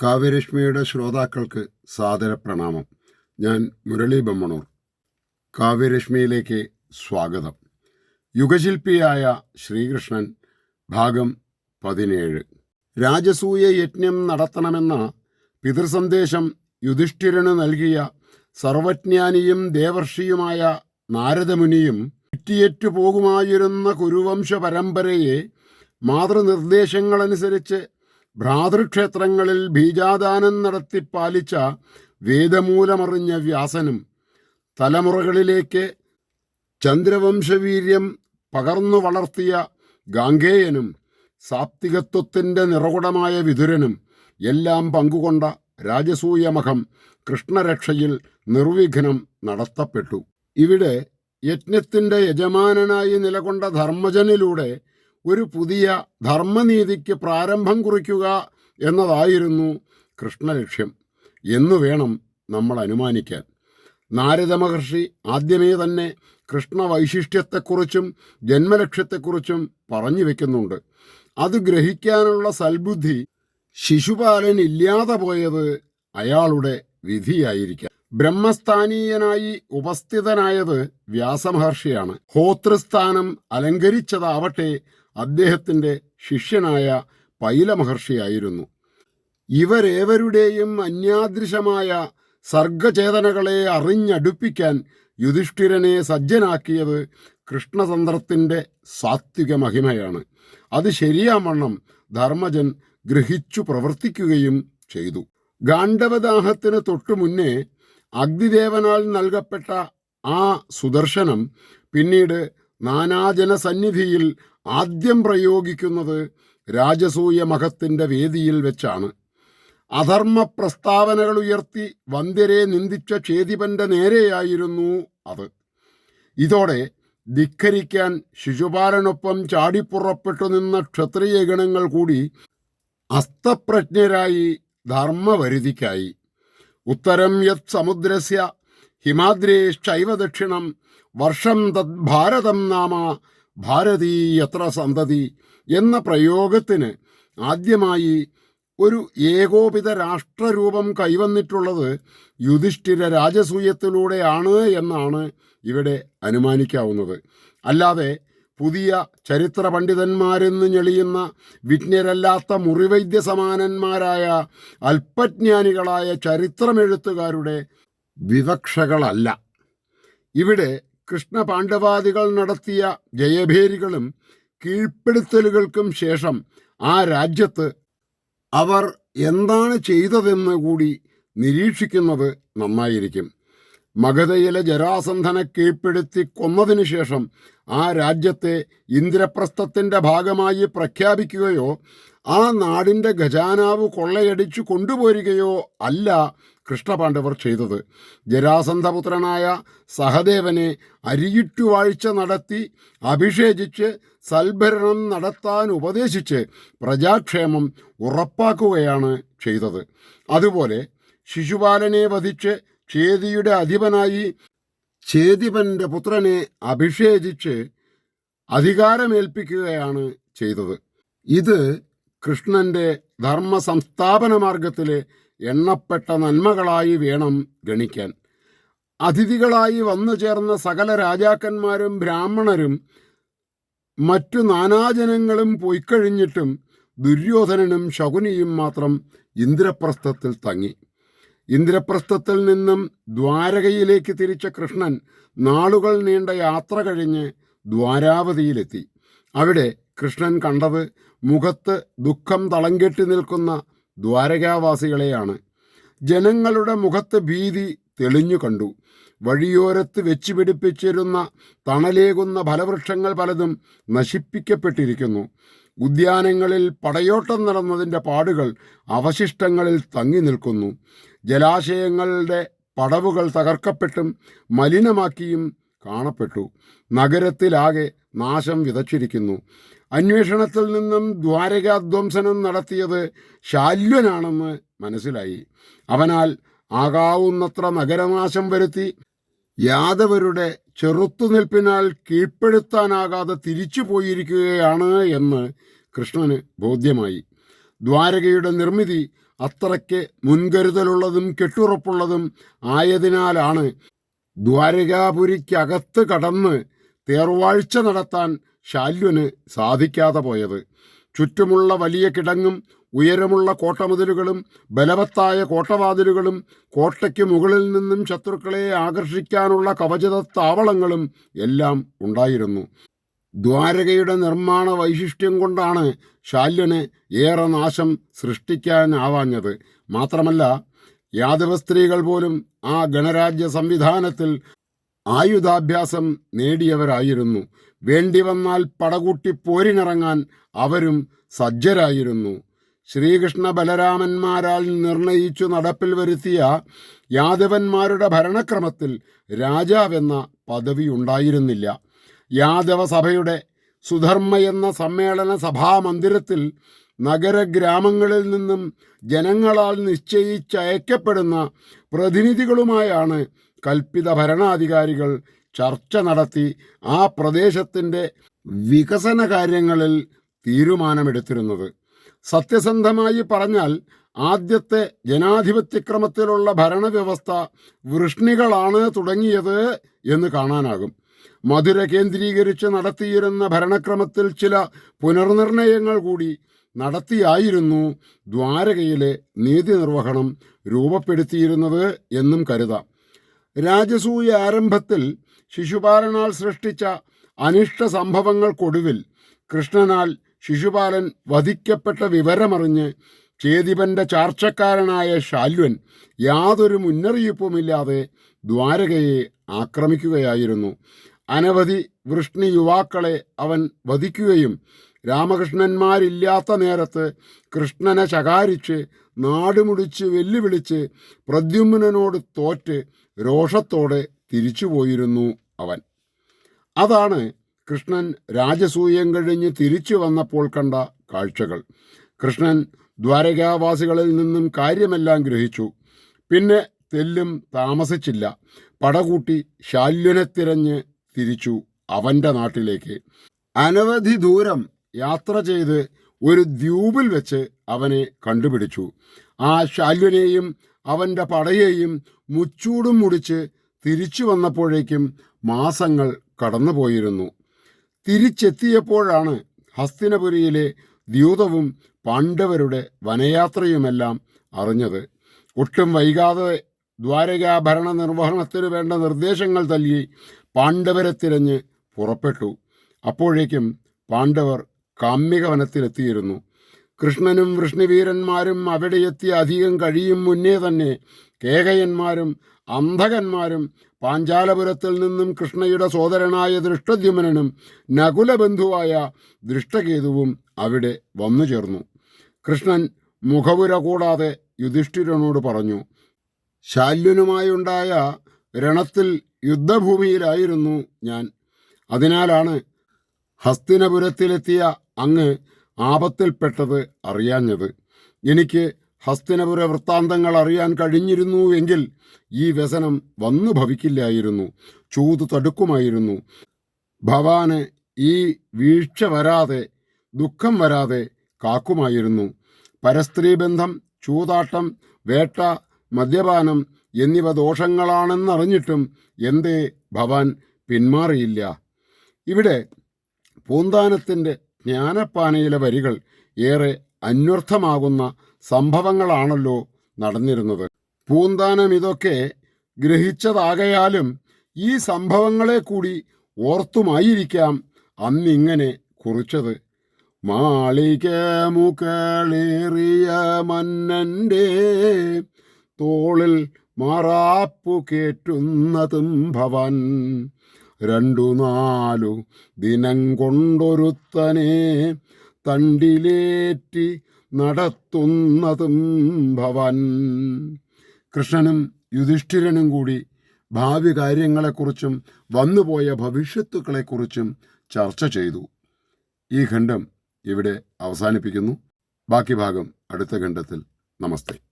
കാവ്യരശ്മിയുടെ ശ്രോതാക്കൾക്ക് സാദര പ്രണാമം ഞാൻ മുരളി ബമ്മണൂർ. കാവ്യരശ്മിയിലേക്ക് സ്വാഗതം. യുഗശില്പിയായ ശ്രീകൃഷ്ണൻ ഭാഗം പതിനേഴ്. രാജസൂയ യജ്ഞം നടത്തണമെന്ന പിതൃസന്ദേശം യുധിഷ്ഠിരന് നൽകിയ സർവജ്ഞാനിയും ദേവർഷിയുമായ നാരദമുനിയും ചുറ്റിയേറ്റു പോകുമായിരുന്ന കുരുവംശ പരമ്പരയെ മാതൃനിർദ്ദേശങ്ങളനുസരിച്ച് ഭ്രാതൃക്ഷേത്രങ്ങളിൽ ബീജാദാനം നടത്തി പാലിച്ച വേദമൂലമറിഞ്ഞ വ്യാസനും തലമുറകളിലേക്ക് ചന്ദ്രവംശവീര്യം പകർന്നു വളർത്തിയ ഗാംഗേയനും സാത്വികത്വത്തിന്റെ നിറകുടമായ വിതുരനും എല്ലാം പങ്കുകൊണ്ട രാജസൂയമഖം കൃഷ്ണരക്ഷയിൽ നിർവിഘ്നം നടത്തപ്പെട്ടു. ഇവിടെ യജ്ഞത്തിന്റെ യജമാനനായി നിലകൊണ്ട ധർമ്മജനിലൂടെ ഒരു പുതിയ ധർമ്മനീതിക്ക് പ്രാരംഭം കുറിക്കുക എന്നതായിരുന്നു കൃഷ്ണലക്ഷ്യം എന്നു വേണം നമ്മൾ അനുമാനിക്കാൻ. നാരദ മഹർഷി ആദ്യമേ തന്നെ കൃഷ്ണവൈശിഷ്ട്യത്തെക്കുറിച്ചും ജന്മലക്ഷ്യത്തെക്കുറിച്ചും പറഞ്ഞു വെക്കുന്നുണ്ട്. അത് ഗ്രഹിക്കാനുള്ള സൽബുദ്ധി ശിശുപാലൻ ഇല്ലാതെ പോയത് അയാളുടെ വിധിയായിരിക്കാം. ബ്രഹ്മസ്ഥാനീയനായി ഉപസ്ഥിതനായത് വ്യാസമഹർഷിയാണ്. ഹോത്രസ്ഥാനം അലങ്കരിച്ചതാവട്ടെ അദ്ദേഹത്തിന്റെ ശിഷ്യനായ പൈല മഹർഷിയായിരുന്നു. ഇവരേവരുടെയും അന്യാദൃശമായ സർഗചേതനകളെ അറിഞ്ഞടുപ്പിക്കാൻ യുധിഷ്ഠിരനെ സജ്ജനാക്കിയത് കൃഷ്ണതന്ത്രത്തിന്റെ സാത്വിക മഹിമയാണ്. അത് ശരിയാവണ്ണം ധർമ്മജൻ ഗ്രഹിച്ചു പ്രവർത്തിക്കുകയും ചെയ്തു. ഗാണ്ഡവദാഹത്തിന് തൊട്ടു മുന്നേ അഗ്നിദേവനാൽ നൽകപ്പെട്ട ആ സുദർശനം പിന്നീട് നാനാജന സന്നിധിയിൽ ആദ്യം പ്രയോഗിക്കുന്നത് രാജസൂയ മഹത്തിന്റെ വേദിയിൽ വെച്ചാണ്. അധർമ്മ പ്രസ്താവനകൾ ഉയർത്തി വന്ദ്യരെ നിന്ദിച്ച ക്ഷേതിപന്റെ നേരെയായിരുന്നു അത്. ഇതോടെ ധിക്കരിക്കാൻ ശിശുപാലനൊപ്പം ചാടിപ്പുറപ്പെട്ടു നിന്ന ക്ഷത്രിയ ഗണങ്ങൾ കൂടി അസ്തപ്രജ്ഞരായി ധർമ്മവരുതിക്കായി ഉത്തരം യത് സമുദ്രസ്യ ഹിമാദ്രേശ്ചൈവ ദക്ഷിണം വർഷം തദ് ഭാരതം നാമ ഭാരതീ എത്ര സന്തതി എന്ന പ്രയോഗത്തിന് ആദ്യമായി ഒരു ഏകോപിത രാഷ്ട്രരൂപം കൈവന്നിട്ടുള്ളത് യുധിഷ്ഠിര രാജസൂയത്തിലൂടെയാണ് എന്നാണ് ഇവിടെ അനുമാനിക്കാവുന്നത്. അല്ലാതെ പുതിയ ചരിത്ര പണ്ഡിതന്മാരെന്ന് ഞെളിയുന്ന വിജ്ഞരല്ലാത്ത മുറിവൈദ്യ സമാനന്മാരായ അല്പജ്ഞാനികളായ ചരിത്രമെഴുത്തുകാരുടെ വിവക്ഷകളല്ല. ഇവിടെ കൃഷ്ണ പാണ്ഡവാദികൾ നടത്തിയ ജയഭേരികളും കീഴ്പ്പെടുത്തലുകൾക്കും ശേഷം ആ രാജ്യത്ത് അവർ എന്താണ് ചെയ്തതെന്ന് കൂടി നിരീക്ഷിക്കുന്നത് നന്നായിരിക്കും. മഗധയിലെ ജരാസന്ധനെ കീഴ്പ്പെടുത്തി കൊന്നതിനു ശേഷം ആ രാജ്യത്തെ ഇന്ദ്രപ്രസ്ഥത്തിന്റെ ഭാഗമായി പ്രഖ്യാപിക്കുകയോ ആ നാടിന്റെ ഖജാനാവ് കൊള്ളയടിച്ചു കൊണ്ടുപോരുകയോ അല്ല കൃഷ്ണപാണ്ഡവർ ചെയ്തത്. ജരാസന്ധപുത്രനായ സഹദേവനെ അരിയിട്ടുവാഴ്ച നടത്തി അഭിഷേചിച്ച് സൽഭരണം നടത്താൻ ഉപദേശിച്ച് പ്രജാക്ഷേമം ഉറപ്പാക്കുകയാണ് ചെയ്തത്. അതുപോലെ ശിശുപാലനെ വധിച്ച് ചേതിയുടെ അധിപനായി ചേതിപന്റെ പുത്രനെ അഭിഷേചിച്ച് അധികാരമേൽപ്പിക്കുകയാണ് ചെയ്തത്. ഇത് കൃഷ്ണന്റെ ധർമ്മ സംസ്ഥാപന മാർഗത്തിലെ എണ്ണപ്പെട്ട നന്മകളായി വേണം ഗണിക്കാൻ. അതിഥികളായി വന്നു ചേർന്ന സകല രാജാക്കന്മാരും ബ്രാഹ്മണരും മറ്റു നാനാജനങ്ങളും പോയിക്കഴിഞ്ഞിട്ടും ദുര്യോധനനും ശകുനിയും മാത്രം ഇന്ദ്രപ്രസ്ഥത്തിൽ തങ്ങി. ഇന്ദ്രപ്രസ്ഥത്തിൽ നിന്നും ദ്വാരകയിലേക്ക് തിരിച്ച കൃഷ്ണൻ നാളുകൾ നീണ്ട യാത്ര കഴിഞ്ഞ് ദ്വാരാവതിയിലെത്തി. അവിടെ കൃഷ്ണൻ കണ്ടത് മുഖത്ത് ദുഃഖം തളങ്കെട്ടി നിൽക്കുന്ന ദ്വാരകാവാസികളെയാണ്. ജനങ്ങളുടെ മുഖത്ത് ഭീതി തെളിഞ്ഞു കണ്ടു. വഴിയോരത്ത് വെച്ച് പിടിപ്പിച്ചിരുന്ന തണലേകുന്ന ഫലവൃക്ഷങ്ങൾ പലതും നശിപ്പിക്കപ്പെട്ടിരിക്കുന്നു. ഉദ്യാനങ്ങളിൽ പടയോട്ടം നടന്നതിന്റെ പാടുകൾ അവശിഷ്ടങ്ങളിൽ തങ്ങി നിൽക്കുന്നു. ജലാശയങ്ങളുടെ പടവുകൾ തകർക്കപ്പെട്ടും മലിനമാക്കിയും കാണപ്പെട്ടു. നഗരത്തിലാകെ നാശം വിതച്ചിരിക്കുന്നു. അന്വേഷണത്തിൽ നിന്നും ദ്വാരകാധ്വംസനം നടത്തിയത് ശാല്യനാണെന്ന് മനസ്സിലായി. അവനാൽ ആകാവുന്നത്ര നഗരനാശം വരുത്തി യാദവരുടെ ചെറുത്തുനിൽപ്പിനാൽ കീഴ്പ്പെടുത്താനാകാതെ തിരിച്ചു പോയിരിക്കുകയാണ് എന്ന് കൃഷ്ണന് ബോധ്യമായി. ദ്വാരകയുടെ നിർമ്മിതി അത്രയ്ക്ക് മുൻകരുതലുള്ളതും കെട്ടുറപ്പുള്ളതും ആയതിനാലാണ് ദ്വാരകാപുരിക്കകത്ത് കടന്ന് തേർവാഴ്ച നടത്താൻ ശാല്യന് സാധിക്കാതെ പോയത്. ചുറ്റുമുള്ള വലിയ കിടങ്ങും ഉയരമുള്ള കോട്ടമതിലുകളും ബലവത്തായ കോട്ടവാതിലുകളും കോട്ടയ്ക്ക് മുകളിൽ നിന്നും ശത്രുക്കളെ ആകർഷിക്കാനുള്ള കവചത താവളങ്ങളും എല്ലാം ഉണ്ടായിരുന്നു. ദ്വാരകയുടെ നിർമ്മാണ വൈശിഷ്ട്യം കൊണ്ടാണ് ശാല്യന് ഏറെ നാശം സൃഷ്ടിക്കാനാവാഞ്ഞത്. മാത്രമല്ല യാദവ സ്ത്രീകൾ പോലും ആ ഗണരാജ്യ സംവിധാനത്തിൽ ആയുധാഭ്യാസം നേടിയവരായിരുന്നു. വേണ്ടിവന്നാൽ പടകൂട്ടി പോരിനിറങ്ങാൻ അവരും സജ്ജരായിരുന്നു. ശ്രീകൃഷ്ണ ബലരാമന്മാരാൽ നിർണയിച്ചു നടപ്പിൽ വരുത്തിയ യാദവന്മാരുടെ ഭരണക്രമത്തിൽ രാജാവെന്ന പദവി ഉണ്ടായിരുന്നില്ല യാദവ സഭയുടെ സുധർമ്മ എന്ന സമ്മേളന സഭാമന്ദിരത്തിൽ നഗരഗ്രാമങ്ങളിൽ നിന്നും ജനങ്ങളാൽ നിശ്ചയിച്ചയക്കപ്പെടുന്ന പ്രതിനിധികളുമായാണ് കൽപ്പിത ഭരണാധികാരികൾ ചർച്ച നടത്തി ആ പ്രദേശത്തിന്റെ വികസന കാര്യങ്ങളിൽ തീരുമാനമെടുത്തിരുന്നത്. സത്യസന്ധമായി പറഞ്ഞാൽ ആദ്യത്തെ ജനാധിപത്യക്രമത്തിലുള്ള ഭരണവ്യവസ്ഥ വൃഷ്ണികളാണ് തുടങ്ങിയത് എന്ന് കാണാനാകും. മധുര കേന്ദ്രീകരിച്ച് നടത്തിയിരുന്ന ഭരണക്രമത്തിൽ ചില പുനർനിർണയങ്ങൾ കൂടി നടത്തിയായിരുന്നു ദ്വാരകയിലെ നീതി നിർവഹണം രൂപപ്പെടുത്തിയിരുന്നത് എന്നും കരുതാം. രാജസൂയ ആരംഭത്തിൽ ശിശുപാലനാൽ സൃഷ്ടിച്ച അനിഷ്ട സംഭവങ്ങൾക്കൊടുവിൽ കൃഷ്ണനാൽ ശിശുപാലൻ വധിക്കപ്പെട്ട വിവരമറിഞ്ഞ് ചേതിപന്റെ ചാർച്ചക്കാരനായ ശാല്വൻ യാതൊരു മുന്നറിയിപ്പുമില്ലാതെ ദ്വാരകയെ ആക്രമിക്കുകയായിരുന്നു. അനവധി വൃഷ്ണി യുവാക്കളെ അവൻ വധിക്കുകയും രാമകൃഷ്ണന്മാരില്ലാത്ത നേരത്ത് കൃഷ്ണനെ ശകാരിച്ച് നാടുമുടിച്ച് വെല്ലുവിളിച്ച് പ്രദ്യുമ്നോട് തോറ്റ് രോഷത്തോടെ തിരിച്ചുപോയിരുന്നു അവൻ. അതാണ് കൃഷ്ണൻ രാജസൂയം കഴിഞ്ഞ് തിരിച്ചു വന്നപ്പോൾ കണ്ട കാഴ്ചകൾ. കൃഷ്ണൻ ദ്വാരകാവാസികളിൽ നിന്നും കാര്യമെല്ലാം ഗ്രഹിച്ചു. പിന്നെ തെല്ലും താമസിച്ചില്ല. പടകൂട്ടി ശാല്യനെ തിരഞ്ഞ് തിരിച്ചു അവന്റെ നാട്ടിലേക്ക്. അനവധി ദൂരം യാത്ര ചെയ്ത് ഒരു ദ്വീപിൽ വെച്ച് അവനെ കണ്ടുപിടിച്ചു. ആ ശാല്യനെയും അവന്റെ പടയെയും മുച്ചൂടും മുടിച്ച് തിരിച്ചു വന്നപ്പോഴേക്കും മാസങ്ങൾ കടന്നുപോയിരുന്നു. തിരിച്ചെത്തിയപ്പോഴാണ് ഹസ്തിനപുരിയിലെ ദ്യൂതവും പാണ്ഡവരുടെ വനയാത്രയുമെല്ലാം അറിഞ്ഞത്. ഒട്ടും വൈകാതെ ദ്വാരകാ ഭരണ നിർവഹണത്തിന് വേണ്ട നിർദ്ദേശങ്ങൾ തല്ലി പാണ്ഡവരെ തിരഞ്ഞ് പുറപ്പെട്ടു. അപ്പോഴേക്കും പാണ്ഡവർ കാമ്യക വനത്തിലെത്തിയിരുന്നു കൃഷ്ണനും വൃഷ്ണിവീരന്മാരും അവിടെ എത്തി അധികം കഴിയും മുന്നേ തന്നെ കേകയന്മാരും അന്ധകന്മാരും പാഞ്ചാലപുരത്തിൽ നിന്നും കൃഷ്ണയുടെ സോദരനായ ദൃഷ്ടദ്യുമനും നകുലബന്ധുവായ ദൃഷ്ടകേതുവും അവിടെ വന്നു ചേർന്നു. കൃഷ്ണൻ മുഖപുര കൂടാതെ യുധിഷ്ഠിരനോട് പറഞ്ഞു ശാല്യനുമായുണ്ടായ രണത്തിൽ യുദ്ധഭൂമിയിലായിരുന്നു ഞാൻ. അതിനാലാണ് ഹസ്തിനപുരത്തിലെത്തിയ അങ്ങ് ആപത്തിൽപ്പെട്ടത് അറിയാഞ്ഞത്. എനിക്ക് ഹസ്തിനപുര വൃത്താന്തങ്ങൾ അറിയാൻ കഴിഞ്ഞിരുന്നു എങ്കിൽ ഈ വ്യസനം വന്നു ഭവിക്കില്ലായിരുന്നു. ചൂത് തടുക്കുമായിരുന്നു. ഭവാന് ഈ വീഴ്ച വരാതെ ദുഃഖം വരാതെ കാക്കുമായിരുന്നു. പരസ്ത്രീ ബന്ധം ചൂതാട്ടം വേട്ട മദ്യപാനം എന്നിവ ദോഷങ്ങളാണെന്നറിഞ്ഞിട്ടും എന്തേ ഭവാൻ പിന്മാറിയില്ല. ഇവിടെ പൂന്താനത്തിന്റെ ജ്ഞാനപ്പാനയിലെ വരികൾ ഏറെ അന്വർത്ഥമാകുന്ന സംഭവങ്ങളാണല്ലോ നടന്നിരുന്നത്. പൂന്താനം ഇതൊക്കെ ഗ്രഹിച്ചതാകയാലും ഈ സംഭവങ്ങളെ കൂടി ഓർത്തുമായിരിക്കാം അന്നിങ്ങനെ കുറിച്ചത്. മാളിക മുകളേറിയ മന്നന്റെ തോളിൽ മാറാപ്പു കേറ്റുന്നതും ഭവൻ. രണ്ടു നാലു ദിനം കൊണ്ടൊരുത്തനെ തണ്ടിലേറ്റി നടത്തുന്നതും ഭവൻ. കൃഷ്ണനും യുധിഷ്ഠിരനും കൂടി ഭാവി കാര്യങ്ങളെക്കുറിച്ചും വന്നുപോയ ഭവിഷ്യത്തുക്കളെക്കുറിച്ചും ചർച്ച ചെയ്തു. ഈ ഖണ്ഡം ഇവിടെ അവസാനിപ്പിക്കുന്നു. ബാക്കി ഭാഗം അടുത്ത ഖണ്ഡത്തിൽ. നമസ്തേ.